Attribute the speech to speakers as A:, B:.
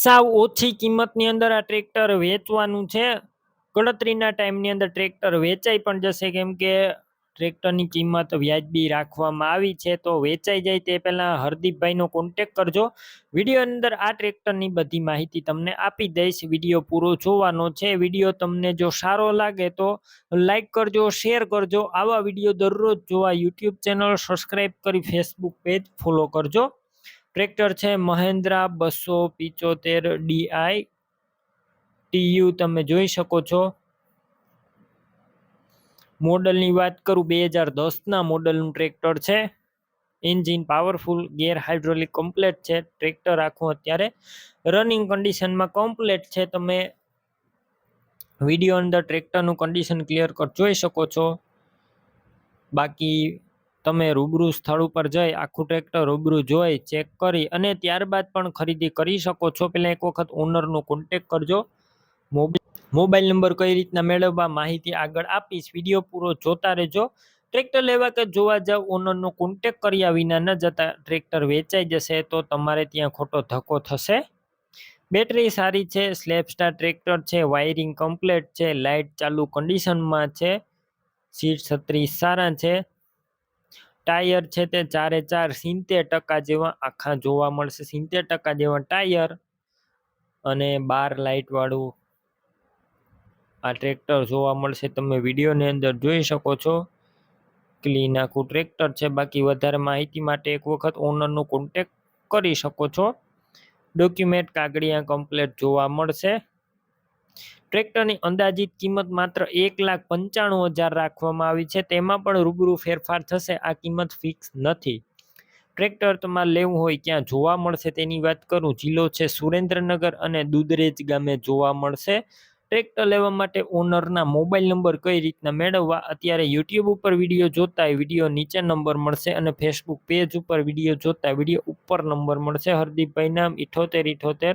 A: સાવ ઓછી કિંમતની અંદર આ ટ્રેક્ટર વેચવાનું છે. ગણતરીના ટાઈમની અંદર ટ્રેક્ટર વેચાઈ પણ જશે. કેમ કે ટ્રેક્ટરની કિંમત વ્યાજબી રાખવામાં આવી છે તો વેચાઈ જાય તે પહેલાં હરદીપભાઈનો કોન્ટેક કરજો. વીડિયો અંદર આ ટ્રેક્ટરની બધી માહિતી તમને આપી દઈશ. વીડિયો પૂરો જોવાનો છે. વીડિયો તમને જો સારો લાગે તો લાઈક કરજો, શેર કરજો. આવા વીડિયો દરરોજ જોવા યુટ્યુબ ચેનલ સબસ્ક્રાઈબ કરી ફેસબુક પેજ ફોલો કરજો. ટ્રેક્ટર છે મહેન્દ્રા બસો પિચોતેર ડીઆઈ ટીયુ તમે જોઈ શકો છો. મોડલની વાત કરું, બે હજાર દસના મોડલનું ટ્રેક્ટર છે. Engine powerful, gear hydraulic complete છે. ટ્રેક્ટર આખું અત્યારે રનિંગ કન્ડિશનમાં કમ્પ્લેટ છે. તમે વીડિયો અંદર ટ્રેક્ટરનું કન્ડિશન ક્લિયર કટ જોઈ શકો છો. બાકી તમે રૂબરૂ સ્થળ ઉપર જઈ આખું ટ્રેક્ટર રૂબરૂ જોઈ ચેક કરી અને ત્યારબાદ પણ ખરીદી કરી શકો છો. પહેલાં એક વખત ઓનરનો કોન્ટેક કરજો. મોબાઈલ નંબર કઈ રીતના મેળવવા માહિતી આગળ આપીશ. વીડિયો પૂરો જોતા રહેજો. ટ્રેક્ટર લેવા કે જોવા જાવ ઓનરનો કોન્ટેક કર્યા વિના ન જતા ટ્રેક્ટર વેચાઈ જશે તો તમારે ત્યાં ખોટો ધક્કો થશે. બેટરી સારી છે સ્લેપ સ્ટાર ટ્રેક્ટર છે વાયરિંગ કમ્પ્લેટ છે લાઇટ ચાલુ કન્ડિશનમાં છે સીટ છત્રીસ સારા છે. ટાયર છે તે ચારે ચાર સિત્તેર ટકા જેવા આખા જોવા મળશે. સિત્તેર ટકા જેવા ટાયર અને બાર લાઇટવાળું આ ટ્રેક્ટર જોવા મળશે. તમે વિડીયોની અંદર જોઈ શકો છો. ક્લીન આખું ટ્રેક્ટર છે. બાકી વધારે માહિતી માટે એક વખત ઓનરનો કોન્ટેક કરી શકો છો. ડોક્યુમેન્ટ કાગળિયા કમ્પ્લેટ જોવા મળશે. ટ્રેક્ટરની અંદાજિત કિંમત માત્ર એક લાખ પંચાણું હજાર રાખવામાં આવી છે. તેમાં પણ રૂબરૂ ફેરફાર થશે. આ કિંમત ફિક્સ નથી. ટ્રેક્ટર તમારે લેવું હોય ક્યાં જોવા મળશે તેની વાત કરું. જિલ્લો છે સુરેન્દ્રનગર અને દુધરેજ ગામે જોવા મળશે. ટ્રેક્ટર લેવા માટે ઓનરના મોબાઈલ નંબર કઈ રીતના મેળવવા? અત્યારે યુટ્યુબ ઉપર વીડિયો જોતા વીડિયો નીચે નંબર મળશે અને ફેસબુક પેજ ઉપર વીડિયો જોતા વીડિયો ઉપર નંબર મળશે. હરદીપભાઈ નામ ઇઠોતેર ઇઠોતેર